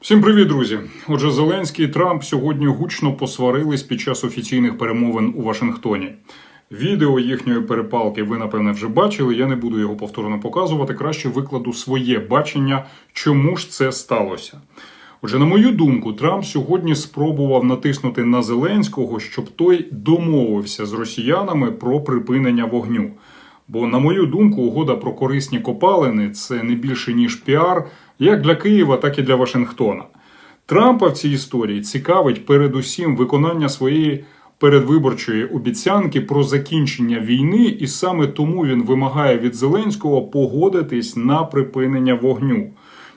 Всім привіт, друзі! Отже, Зеленський і Трамп сьогодні гучно посварились під час офіційних перемовин у Вашингтоні. Відео їхньої перепалки ви, напевне, вже бачили. Я не буду його повторно показувати. Краще викладу своє бачення, чому ж це сталося. Отже, на мою думку, Трамп сьогодні спробував натиснути на Зеленського, щоб той домовився з росіянами про припинення вогню. Бо, на мою думку, угода про корисні копалини це не більше ніж піар, як для Києва, так і для Вашингтона. Трампа в цій історії цікавить передусім виконання своєї передвиборчої обіцянки про закінчення війни, і саме тому він вимагає від Зеленського погодитись на припинення вогню.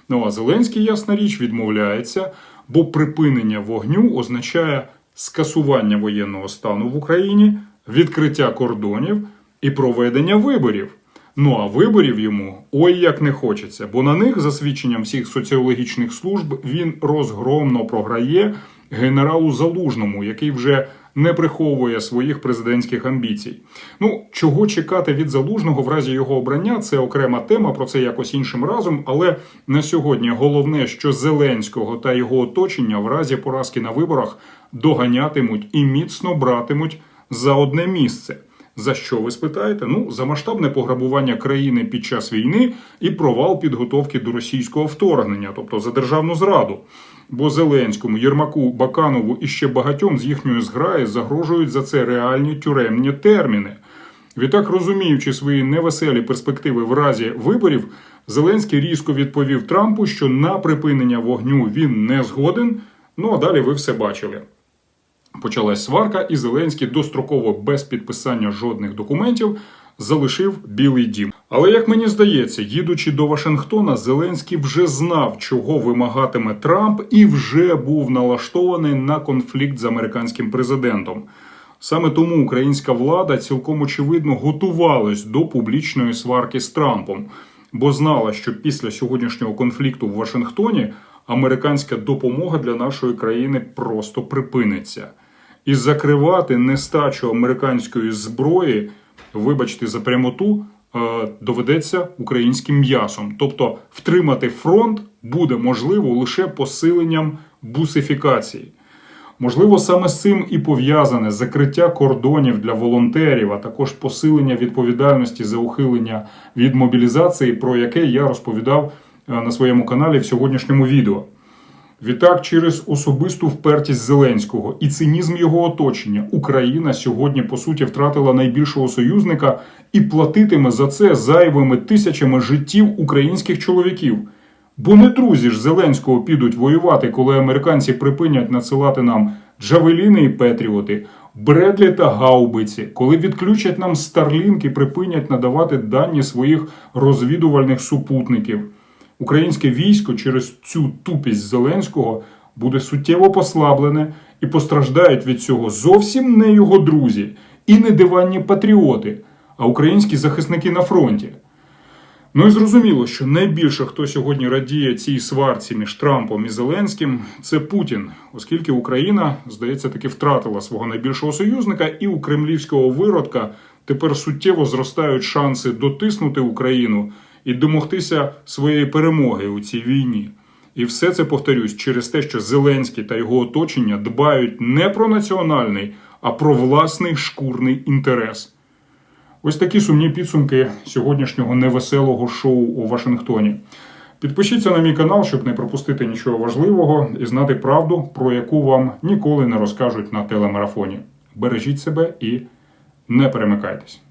Ну а Зеленський, ясна річ, відмовляється, бо припинення вогню означає скасування воєнного стану в Україні, відкриття кордонів і проведення виборів. Ну а виборів йому ой як не хочеться, бо на них, за свідченням всіх соціологічних служб, він розгромно програє генералу Залужному, який вже не приховує своїх президентських амбіцій. Ну чого чекати від залужного в разі його обрання, це окрема тема, про це якось іншим разом. Але на сьогодні головне, що Зеленського та його оточення в разі поразки на виборах доганятимуть і міцно братимуть за одне місце. За що ви спитаєте? Ну, за масштабне пограбування країни під час війни і провал підготовки до російського вторгнення, тобто за державну зраду. Бо Зеленському, Єрмаку, Баканову і ще багатьом з їхньої зграї загрожують за це реальні тюремні терміни. Відтак, розуміючи свої невеселі перспективи в разі виборів, Зеленський різко відповів Трампу, що на припинення вогню він не згоден. Ну а далі ви все бачили. Почалась сварка, і Зеленський достроково без підписання жодних документів залишив Білий Дім. Але як мені здається, їдучи до Вашингтона, Зеленський вже знав, чого вимагатиме Трамп, і вже був налаштований на конфлікт з американським президентом. Саме тому українська влада цілком очевидно готувалась до публічної сварки з Трампом, бо знала, що після сьогоднішнього конфлікту в Вашингтоні американська допомога для нашої країни просто припиниться. І закривати нестачу американської зброї, вибачте за прямоту, е, доведеться українським м'ясом. Тобто втримати фронт буде можливо лише посиленням бусифікації. Можливо, саме з цим і пов'язане закриття кордонів для волонтерів, а також посилення відповідальності за ухилення від мобілізації, про яке я розповідав е, на своєму каналі в сьогоднішньому відео. Відтак, через особисту впертість Зеленського і цинізм його оточення, Україна сьогодні по суті втратила найбільшого союзника і платитиме за це зайвими тисячами життів українських чоловіків. Бо не друзі ж Зеленського підуть воювати, коли американці припинять надсилати нам джавеліни і петріоти, бредлі та гаубиці, коли відключать нам старлінки, припинять надавати дані своїх розвідувальних супутників. Українське військо через цю тупість Зеленського буде суттєво послаблене і постраждають від цього зовсім не його друзі і не диванні патріоти, а українські захисники на фронті. Ну і зрозуміло, що найбільше хто сьогодні радіє цій сварці між Трампом і Зеленським, це Путін, оскільки Україна, здається, таки втратила свого найбільшого союзника, і у кремлівського виродка тепер суттєво зростають шанси дотиснути Україну і домогтися своєї перемоги у цій війні. І все це повторюсь через те, що Зеленський та його оточення дбають не про національний, а про власний шкурний інтерес. Ось такі сумні підсумки сьогоднішнього невеселого шоу у Вашингтоні. Підпишіться на мій канал, щоб не пропустити нічого важливого і знати правду, про яку вам ніколи не розкажуть на телемарафоні. Бережіть себе і не перемикайтесь.